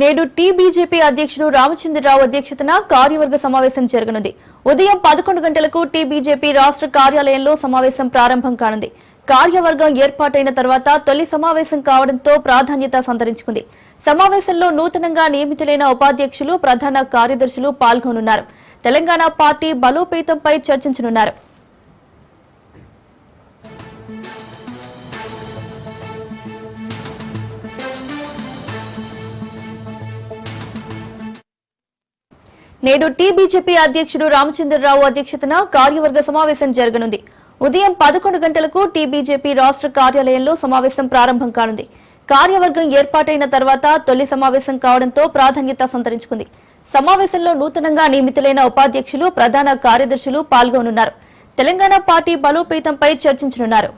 నేడు tea BJP అధ్యక్షుడు రామచంద్రరావు అధ్యక్షతన కార్యవర్గ సమావేశం జరగనుంది. ఉదయం పదకొండు గంటలకు టీ బీజేపీ రాష్ట్ర కార్యాలయంలో సమావేశం ప్రారంభం కానుంది. కార్యవర్గం ఏర్పాటైన తర్వాత తొలి సమావేశం కావడంతో ప్రాధాన్యత సంతరించుకుంది. సమావేశంలో నూతనంగా నియమితులైన ఉపాధ్యక్షులు ప్రధాన కార్యదర్శులు పాల్గొనున్నారు. తెలంగాణ పార్టీ బలోపేతంపై చర్చించనున్నారు. నేడు టీ బీజేపీ అధ్యక్షుడు రామచంద్రరావు అధ్యక్షతన కార్యవర్గ సమావేశం జరగనుంది. ఉదయం పదకొండు గంటలకు టీ బీజేపీ రాష్ట్ర కార్యాలయంలో సమావేశం ప్రారంభం కానుంది. కార్యవర్గం ఏర్పాటైన తర్వాత తొలి సమావేశం కావడంతో ప్రాధాన్యత సంతరించుకుంది. సమావేశంలో నూతనంగా నియమితులైన ఉపాధ్యక్షులు ప్రధాన కార్యదర్శులు పాల్గొనున్నారు. తెలంగాణ పార్టీ బలోపేతంపై చర్చించనున్నారు.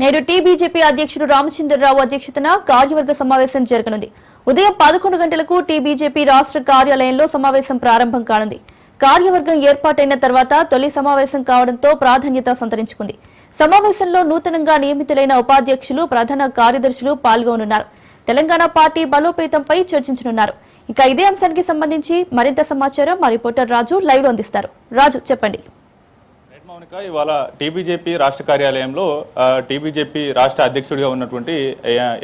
నేడు టీబీజేపీ అధ్యక్షుడు రామచంద్రరావు అధ్యక్షతన కార్యవర్గ సమావేశం జరగనుంది. ఉదయం పదకొండు గంటలకు టీబీజేపీ రాష్ట్ర కార్యాలయంలో సమావేశం ప్రారంభం కానుంది. కార్యవర్గం ఏర్పాటైన తర్వాత తొలి సమావేశం కావడంతో ప్రాధాన్యత సంతరించుకుంది. సమావేశంలో నూతనంగా నియమితులైన ఉపాధ్యక్షులు ప్రధాన కార్యదర్శులు పాల్గొనున్నారు. తెలంగాణ పార్టీ బలోపేతంపై చర్చించనున్నారు. ఇక ఇదే అంశానికి సంబంధించి మరింత సమాచారం మా రిపోర్టర్ రాజు లైవ్లో అందిస్తారు. రాజు చెప్పండి. మౌనిక ఇవాళ టీబీజేపీ రాష్ట్ర కార్యాలయంలో టీబీజేపీ రాష్ట్ర అధ్యక్షుడిగా ఉన్నటువంటి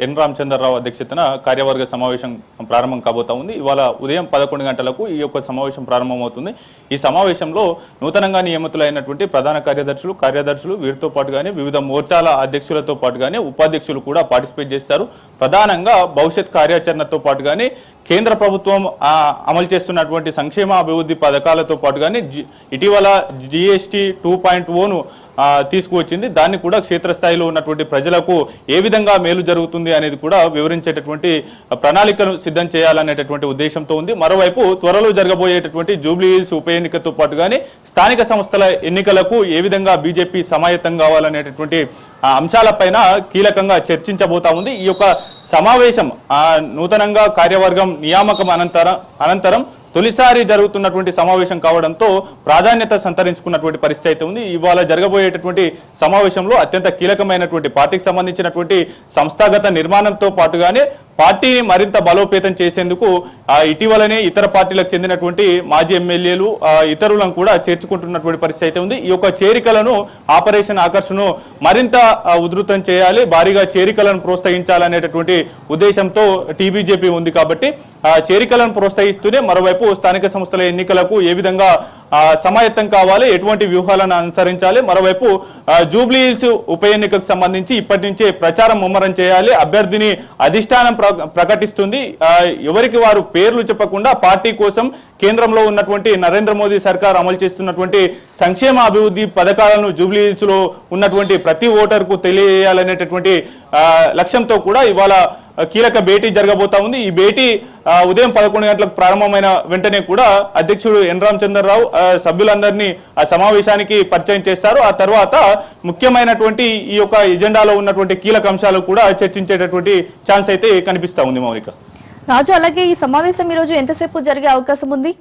ఎన్ రామచంద్రరావు అధ్యక్షతన కార్యవర్గ సమావేశం ప్రారంభం కాబోతా ఉంది. ఇవాళ ఉదయం పదకొండు గంటలకు ఈ యొక్క సమావేశం ప్రారంభమవుతుంది. ఈ సమావేశంలో నూతనంగా నియమితులైనటువంటి ప్రధాన కార్యదర్శులు కార్యదర్శులు వీరితో పాటుగానే వివిధ మోర్చాల అధ్యక్షులతో పాటుగానే ఉపాధ్యక్షులు కూడా పార్టిసిపేట్ చేస్తారు. ప్రధానంగా భవిష్యత్ కార్యాచరణతో పాటుగానే కేంద్ర ప్రభుత్వం అమలు చేస్తున్నటువంటి సంక్షేమ అభివృద్ధి పథకాలతో పాటుగానే జి- ఇటీవల జిఎస్టీ టూ పాయింట్ ఓను తీసుకువచ్చింది. దాన్ని కూడా క్షేత్రస్థాయిలో ఉన్నటువంటి ప్రజలకు ఏ విధంగా మేలు జరుగుతుంది అనేది కూడా వివరించేటటువంటి ప్రణాళికను సిద్ధం చేయాలనేటటువంటి ఉద్దేశంతో ఉంది. మరోవైపు త్వరలో జరగబోయేటటువంటి జూబ్లీహిల్స్ ఉప ఎన్నికతో పాటుగానే స్థానిక సంస్థల ఎన్నికలకు ఏ విధంగా బీజేపీ సమాయత్తం కావాలనేటటువంటి ఆ అంశాలపైన కీలకంగా చర్చించబోతా ఉంది. ఈ యొక్క సమావేశం ఆ నూతనంగా కార్యవర్గం నియామకం అనంతరం అనంతరం తొలిసారి జరుగుతున్నటువంటి సమావేశం కావడంతో ప్రాధాన్యత సంతరించుకున్నటువంటి పరిస్థితి అయితే ఉంది. ఇవాళ జరగబోయేటటువంటి సమావేశంలో అత్యంత కీలకమైనటువంటి పార్టీకి సంబంధించినటువంటి సంస్థాగత నిర్మాణంతో పాటుగానే పార్టీని మరింత బలోపేతం చేసేందుకు ఇటీవలనే ఇతర పార్టీలకు చెందినటువంటి మాజీ ఎమ్మెల్యేలు ఇతరులను కూడా చేర్చుకుంటున్నటువంటి పరిస్థితి అయితే ఉంది. ఈ యొక్క చేరికలను ఆపరేషన్ ఆకర్షణను మరింత ఉధృతం చేయాలి భారీగా చేరికలను ప్రోత్సహించాలనేటటువంటి ఉద్దేశంతో టీబీజేపీ ఉంది కాబట్టి చేరికలను ప్రోత్సహిస్తూనే మరోవైపు స్థానిక సంస్థల ఎన్నికలకు ఏ విధంగా సమాయత్తం కావాలి ఎటువంటి వ్యూహాలను అనుసరించాలి మరోవైపు జూబ్లీ హిల్స్ ఉప ఎన్నికకు సంబంధించి ఇప్పటి నుంచే ప్రచారం ముమ్మరం చేయాలి అభ్యర్థిని అధిష్టానం ప్రకటిస్తుంది. ఎవరికి వారు పేర్లు చెప్పకుండా పార్టీ కోసం కేంద్రంలో ఉన్నటువంటి నరేంద్ర మోదీ సర్కార్ అమలు చేస్తున్నటువంటి సంక్షేమ అభివృద్ధి పథకాలను జూబ్లీహిల్స్లో ఉన్నటువంటి ప్రతి ఓటర్కు తెలియజేయాలనేటటువంటి లక్ష్యంతో కూడా ఇవాళ కీలక భేటీ జరగబోతా ఉంది. ఈ భేటీ ఉదయం పదకొండు గంటలకు ప్రారంభమైన వెంటనే కూడా అధ్యక్షుడు ఎన్ రామచంద్రరావు ఆ, సభ్యులందరినీ ఆ సమావేశానికి పరిచయం చేస్తారు. ఆ తర్వాత ముఖ్యమైనటువంటి ఈ యొక్క ఎజెండాలో ఉన్నటువంటి కీలక అంశాలు కూడా చర్చించేటటువంటి ఛాన్స్ అయితే కనిపిస్తా ఉంది మౌనిక. రాజు అలాగే ఈ సమావేశం ఈ రోజు ఎంతసేపు జరిగే అవకాశం ఉంది?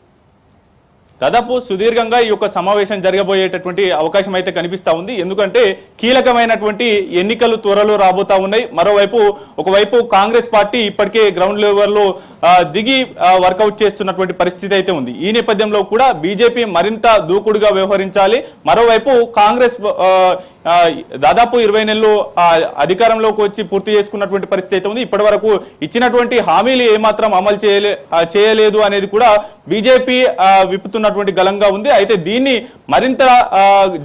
దాదాపు సుదీర్ఘంగా ఈ యొక్క సమావేశం జరగబోయేటటువంటి అవకాశం అయితే కనిపిస్తూ ఉంది. ఎందుకంటే కీలకమైనటువంటి ఎన్నికలు త్వరలో రాబోతా ఉన్నాయి. మరోవైపు ఒకవైపు కాంగ్రెస్ పార్టీ ఇప్పటికే గ్రౌండ్ లెవెల్లో దిగి వర్కౌట్ చేస్తున్నటువంటి పరిస్థితి అయితే ఉంది. ఈ నేపథ్యంలో కూడా బీజేపీ మరింత దూకుడుగా వ్యవహరించాలి. మరోవైపు కాంగ్రెస్ దాదాపు ఇరవై నెలలు అధికారంలోకి వచ్చి పూర్తి చేసుకున్నటువంటి పరిస్థితి అయితే ఉంది. ఇప్పటి వరకు ఇచ్చినటువంటి హామీలు ఏమాత్రం అమలు చేయలే చేయలేదు అనేది కూడా బీజేపీ విప్పుతున్నటువంటి గలంగా ఉంది. అయితే దీన్ని మరింత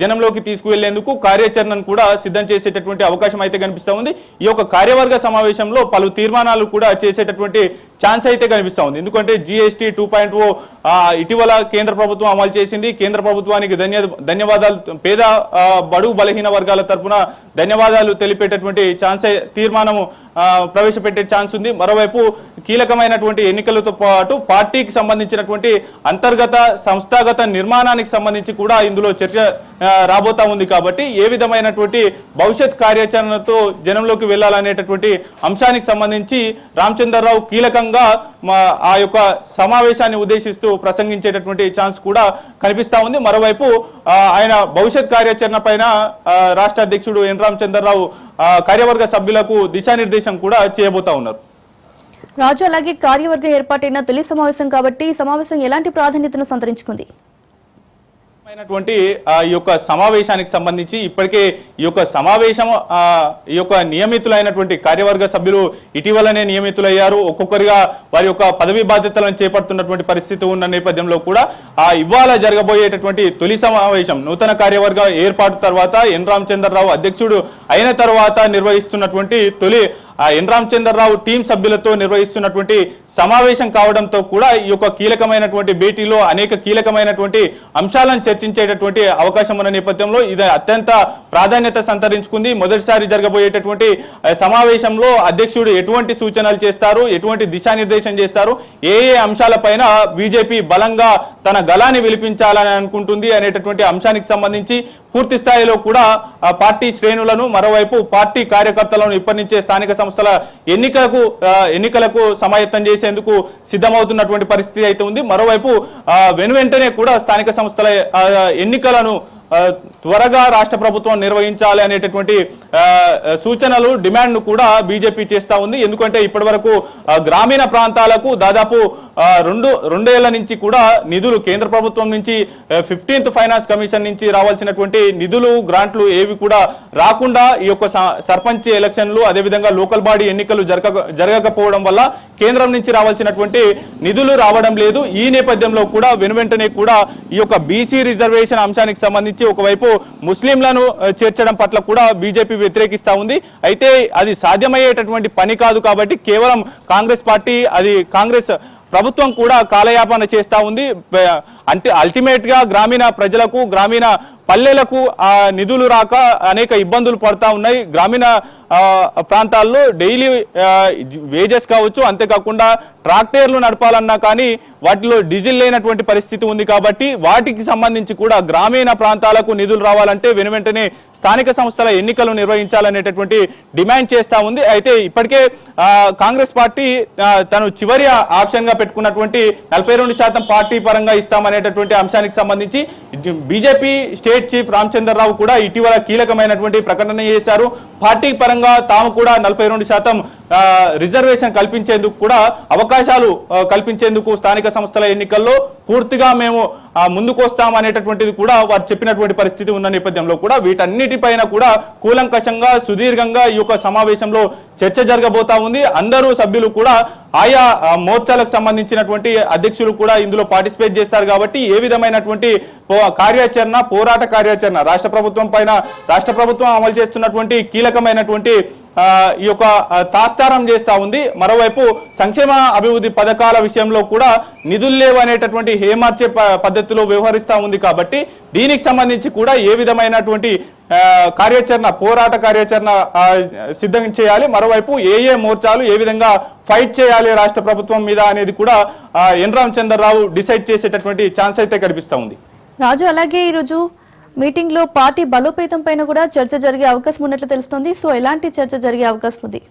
జనంలోకి తీసుకువెళ్ళేందుకు కార్యాచరణను కూడా సిద్ధం చేసేటటువంటి అవకాశం అయితే కనిపిస్తూ ఉంది. ఈ యొక్క కార్యవర్గ సమావేశంలో పలు తీర్మానాలు కూడా చేసేటటువంటి ఛాన్స్ అయితే కనిపిస్తూ ఉంది. ఎందుకంటే జిఎస్టీ టూ పాయింట్ ఓ ఇటీవల కేంద్ర ప్రభుత్వం అమలు చేసింది. కేంద్ర ప్రభుత్వానికి ధన్య ధన్యవాదాలు. పేద బడుగు బలహీన వర్గాల తరపున ధన్యవాదాలు తెలిపేటటువంటి ఛాన్స్ తీర్మానం ప్రవేశపెట్టే ఛాన్స్ ఉంది. మరోవైపు కీలకమైనటువంటి ఎన్నికలతో పాటు పార్టీకి సంబంధించినటువంటి అంతర్గత సంస్థాగత నిర్మాణానికి సంబంధించి కూడా ఇందులో చర్చ రాబోతా ఉంది కాబట్టి ఏ విధమైనటువంటి భవిష్యత్ కార్యాచరణతో జనంలోకి వెళ్ళాలనేటటువంటి అంశానికి సంబంధించి రామచంద్రరావు కీలకంగా మా ఆ యొక్క సమావేశాన్ని ఉద్దేశిస్తూ ప్రసంగించేటటువంటి ఛాన్స్ కూడా కనిపిస్తా ఉంది. మరోవైపు ఆయన భవిష్యత్ కార్యాచరణ పైన రాష్ట్ర అధ్యక్షుడు ఎన్ రామచంద్రరావు కార్యవర్గ సభ్యులకు దిశానిర్దేశం కూడా చేయబోతా ఉన్నారు. రాజు అలాగే కార్యవర్గం ఏర్పాటైన తొలి సమావేశం కాబట్టి సమావేశం ఎలాంటి ప్రాధాన్యతను సంతరించుకుంది? అయినటువంటి ఈ యొక్క సమావేశానికి సంబంధించి ఇప్పటికే ఈ యొక్క సమావేశం ఈ యొక్క నియమితులైనటువంటి కార్యవర్గ సభ్యులు ఇటీవలనే నియమితులయ్యారు. ఒక్కొక్కరిగా వారి యొక్క పదవి బాధ్యతలను చేపడుతున్నటువంటి పరిస్థితి ఉన్న నేపథ్యంలో కూడా ఆ ఇవాళ జరగబోయేటటువంటి తొలి సమావేశం నూతన కార్యవర్గ ఏర్పాటు తర్వాత ఎన్ రామచంద్రరావు అధ్యక్షుడు అయిన తర్వాత నిర్వహిస్తున్నటువంటి తొలి ఎన్ రామచంద్రరావు టీం సభ్యులతో నిర్వహిస్తున్నటువంటి సమావేశం కావడంతో కూడా ఈ యొక్క కీలకమైనటువంటి భేటీలో అనేక కీలకమైనటువంటి అంశాలను చర్చించేటటువంటి అవకాశం ఉన్న నేపథ్యంలో ఇది అత్యంత ప్రాధాన్యత సంతరించుకుంది. మొదటిసారి జరగబోయేటటువంటి సమావేశంలో అధ్యక్షుడు ఎటువంటి సూచనలు చేస్తారు? ఎటువంటి దిశానిర్దేశం చేస్తారు? ఏ ఏ అంశాలపైన బీజేపీ బలంగా తన గలాన్ని విలిపించాలని అనుకుంటుంది అనేటటువంటి అంశానికి సంబంధించి పూర్తి స్థాయిలో కూడా పార్టీ శ్రేణులను మరోవైపు పార్టీ కార్యకర్తలను ఇప్పటి నుంచే స్థానిక సంస్థల ఎన్నికలకు ఎన్నికలకు సమాయత్తం చేసేందుకు సిద్ధమవుతున్నటువంటి పరిస్థితి అయితే ఉంది. మరోవైపు వెనువెంటనే వెను వెంటనే కూడా స్థానిక సంస్థల ఎన్నికలను త్వరగా రాష్ట్ర ప్రభుత్వం నిర్వహించాలి అనేటటువంటి సూచనలు డిమాండ్ను కూడా బీజేపీ చేస్తా ఉంది. ఎందుకంటే ఇప్పటి వరకు గ్రామీణ ప్రాంతాలకు దాదాపు రెండు రెండేళ్ళ నుంచి కూడా నిధులు కేంద్ర ప్రభుత్వం నుంచి ఫిఫ్టీన్త్ ఫైనాన్స్ కమిషన్ నుంచి రావాల్సినటువంటి నిధులు గ్రాంట్లు ఏవి కూడా రాకుండా ఈ యొక్క స- సర్పంచ్ ఎలక్షన్లు అదేవిధంగా లోకల్ బాడీ ఎన్నికలు జరగక జరగకపోవడం వల్ల కేంద్రం నుంచి రావాల్సినటువంటి నిధులు రావడం లేదు. ఈ నేపథ్యంలో కూడా వెనువెంటనే కూడా ఈ యొక్క బీసీ రిజర్వేషన్ అంశానికి సంబంధించి ఒకవైపు ముస్లింలను చేర్చడం పట్ల కూడా బీజేపీ వ్యతిరేకిస్తూ ఉంది. అయితే అది సాధ్యమయ్యేటటువంటి పని కాదు కాబట్టి కేవలం కాంగ్రెస్ పార్టీ అది కాంగ్రెస్ ప్రభుత్వం కూడా కాలయాపన చేస్తా ఉంది. అంటే అల్టిమేట్గా గ్రామీణ ప్రజలకు గ్రామీణ పల్లెలకు ఆ నిధులు రాక అనేక ఇబ్బందులు పడతా ఉన్నాయి. గ్రామీణ ప్రాంతాల్లో డైలీ వేజెస్ కావచ్చు అంతేకాకుండా ట్రాక్టర్లు నడపాలన్నా కానీ వాటిలో డీజిల్ లేనటువంటి పరిస్థితి ఉంది కాబట్టి వాటికి సంబంధించి కూడా గ్రామీణ ప్రాంతాలకు నిధులు రావాలంటే వెను వెంటనే స్థానిక సంస్థల ఎన్నికలు నిర్వహించాలనేటటువంటి డిమాండ్ చేస్తా ఉంది. అయితే ఇప్పటికే కాంగ్రెస్ పార్టీ తను చివరి ఆప్షన్గా పెట్టుకున్నటువంటి నలభై రెండు శాతం పార్టీ పరంగా అనేటటువంటి అంశానికి సంబంధించి బీజేపీ స్టేట్ చీఫ్ రామచంద్రరావు కూడా ఇటీవల కీలకమైనటువంటి ప్రకటన చేశారు. పార్టీ పరంగా తాము కూడా నలభై రెండు శాతం రిజర్వేషన్ కల్పించేందుకు కూడా అవకాశాలు కల్పించేందుకు స్థానిక సంస్థల ఎన్నికల్లో పూర్తిగా మేము ముందుకొస్తాం అనేటటువంటిది కూడా వారు చెప్పినటువంటి పరిస్థితి ఉన్న నేపథ్యంలో కూడా వీటన్నిటిపైన కూడా కూలంకషంగా సుదీర్ఘంగా ఈ యొక్క సమావేశంలో చర్చ జరగబోతా ఉంది. అందరూ సభ్యులు కూడా ఆయా మోర్చాలకు సంబంధించినటువంటి అధ్యక్షులు కూడా ఇందులో పార్టిసిపేట్ చేస్తారు కాబట్టి ఏ విధమైనటువంటి పో- కార్యాచరణ పోరాట కార్యాచరణ రాష్ట్ర ప్రభుత్వం పైన రాష్ట్ర ప్రభుత్వం అమలు చేస్తున్నటువంటి కీలకమైనటువంటి ఈ యొక్క తాస్తారం చేస్తా ఉంది. మరోవైపు సంక్షేమ అభివృద్ధి పథకాల విషయంలో కూడా నిధులు లేవు అనేటటువంటి హేమార్చే ప- పద్ధతిలో వ్యవహరిస్తూ ఉంది కాబట్టి దీనికి సంబంధించి కూడా ఏ విధమైనటువంటి కార్యాచరణ పోరాట కార్యాచరణ సిద్ధం చేయాలి. మరోవైపు ఏ ఏ మోర్చాలు ఏ విధంగా ఫైట్ చేయాలి రాష్ట్ర ప్రభుత్వం మీద అనేది కూడా ఎన్ రామచంద్రరావు డిసైడ్ చేసేటటువంటి ఛాన్స్ అయితే కనిపిస్తూ ఉంది. రాజు అలాగే ఈరోజు మీటింగ్లో పార్టీ బలోపేతం పైన కూడా చర్చ జరిగే అవకాశం ఉన్నట్లు తెలుస్తోంది. సో ఎలాంటి చర్చ జరిగే అవకాశం ఉంది?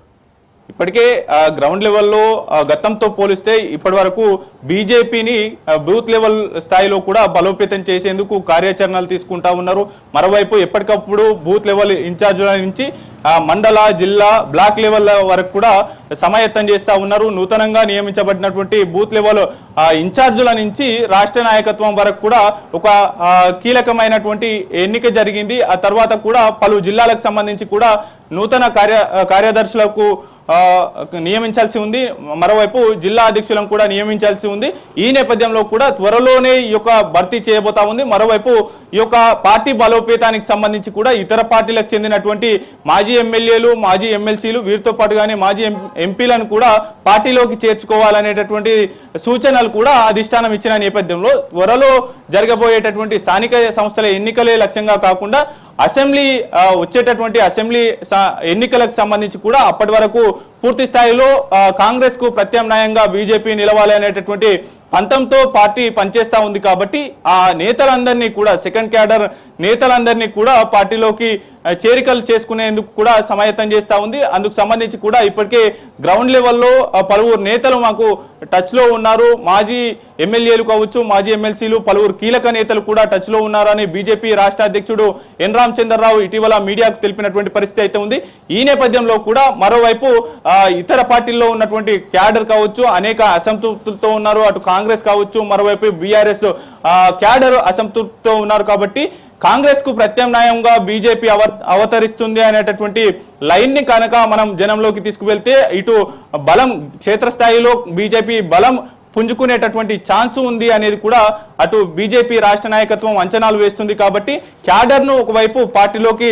ఇప్పటికే ఆ, గ్రౌండ్ లెవెల్లో గతంతో పోలిస్తే ఇప్పటి వరకు బీజేపీని బూత్ లెవెల్ స్థాయిలో కూడా బలోపేతం చేసేందుకు కార్యాచరణలు తీసుకుంటా ఉన్నారు. మరోవైపు ఎప్పటికప్పుడు బూత్ లెవెల్ ఇన్ఛార్జుల నుంచి మండల జిల్లా బ్లాక్ లెవెల్ వరకు కూడా సమాయత్తం చేస్తూ ఉన్నారు. నూతనంగా నియమించబడినటువంటి బూత్ లెవెల్ ఇన్ఛార్జుల నుంచి రాష్ట్ర నాయకత్వం వరకు కూడా ఒక కీలకమైనటువంటి ఎన్నిక జరిగింది. ఆ తర్వాత కూడా పలు జిల్లాలకు సంబంధించి కూడా నూతన కార్య కార్యదర్శులకు నియమించాల్సి ఉంది. మరోవైపు జిల్లా అధ్యక్షులను కూడా నియమించాల్సి ఉంది. ఈ నేపథ్యంలో కూడా త్వరలోనే ఈ యొక్క భర్తీ చేయబోతా ఉంది. మరోవైపు ఈ యొక్క పార్టీ బలోపేతానికి సంబంధించి కూడా ఇతర పార్టీలకు చెందినటువంటి మాజీ ఎమ్మెల్యేలు మాజీ ఎమ్మెల్సీలు వీరితో పాటుగానే మాజీ ఎం- ఎంపీలను కూడా పార్టీలోకి చేర్చుకోవాలనేటటువంటి సూచనలు కూడా అధిష్టానం ఇచ్చిన నేపథ్యంలో త్వరలో జరగబోయేటటువంటి స్థానిక సంస్థల ఎన్నికలే లక్ష్యంగా కాకుండా అసెంబ్లీ వచ్చేటటువంటి అసెంబ్లీ ఎన్నికలకు సంబంధించి కూడా అప్పటి వరకు పూర్తి స్థాయిలో కాంగ్రెస్కు ప్రత్యామ్నాయంగా బీజేపీ నిలవాలి అనేటటువంటి పంతంతో పార్టీ పనిచేస్తా ఉంది కాబట్టి ఆ నేతలందరినీ కూడా సెకండ్ క్యాడర్ నేతలందరినీ కూడా పార్టీలోకి చేరికలు చేసుకునేందుకు కూడా సమాయత్తం చేస్తూ ఉంది. అందుకు సంబంధించి కూడా ఇప్పటికే గ్రౌండ్ లెవెల్లో పలువురు నేతలు మాకు టచ్లో ఉన్నారు. మాజీ ఎమ్మెల్యేలు కావచ్చు మాజీ ఎమ్మెల్సీలు పలువురు కీలక నేతలు కూడా టచ్లో ఉన్నారని బీజేపీ రాష్ట్ర అధ్యక్షుడు ఎన్ రామచంద్రరావు ఇటీవల మీడియాకు తెలిపినటువంటి పరిస్థితి అయితే ఉంది. ఈ నేపథ్యంలో కూడా మరోవైపు ఇతర పార్టీల్లో ఉన్నటువంటి క్యాడర్ కావచ్చు అనేక అసంతృప్తులతో ఉన్నారు. అటు కాంగ్రెస్ కావచ్చు మరోవైపు బీఆర్ఎస్ క్యాడర్ అసంతృప్తితో ఉన్నారు కాబట్టి కాంగ్రెస్కు ప్రత్యామ్నాయంగా బీజేపీ అవ అవతరిస్తుంది అనేటటువంటి లైన్ని కనుక మనం జనంలోకి తీసుకువెళ్తే ఇటు బలం క్షేత్రస్థాయిలో బీజేపీ బలం పుంజుకునేటటువంటి ఛాన్స్ ఉంది అనేది కూడా అటు బీజేపీ రాష్ట్ర నాయకత్వం అంచనాలు వేస్తుంది కాబట్టి క్యాడర్ను ఒకవైపు పార్టీలోకి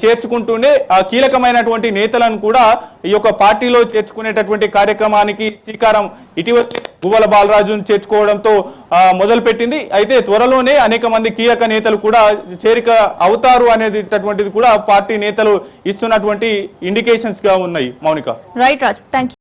చేర్చుకుంటూనే ఆ, కీలకమైనటువంటి నేతలను కూడా ఈ యొక్క పార్టీలో చేర్చుకునేటటువంటి కార్యక్రమానికి శ్రీకారం ఇటీవల గువ్వల బాలరాజును చేర్చుకోవడంతో మొదలుపెట్టింది. అయితే త్వరలోనే అనేక మంది కీలక నేతలు కూడా చేరిక అవుతారు అనేది కూడా పార్టీ నేతలు ఇస్తున్నటువంటి ఇండికేషన్స్గా ఉన్నాయి. మౌనిక. రైట్ రాజు థ్యాంక్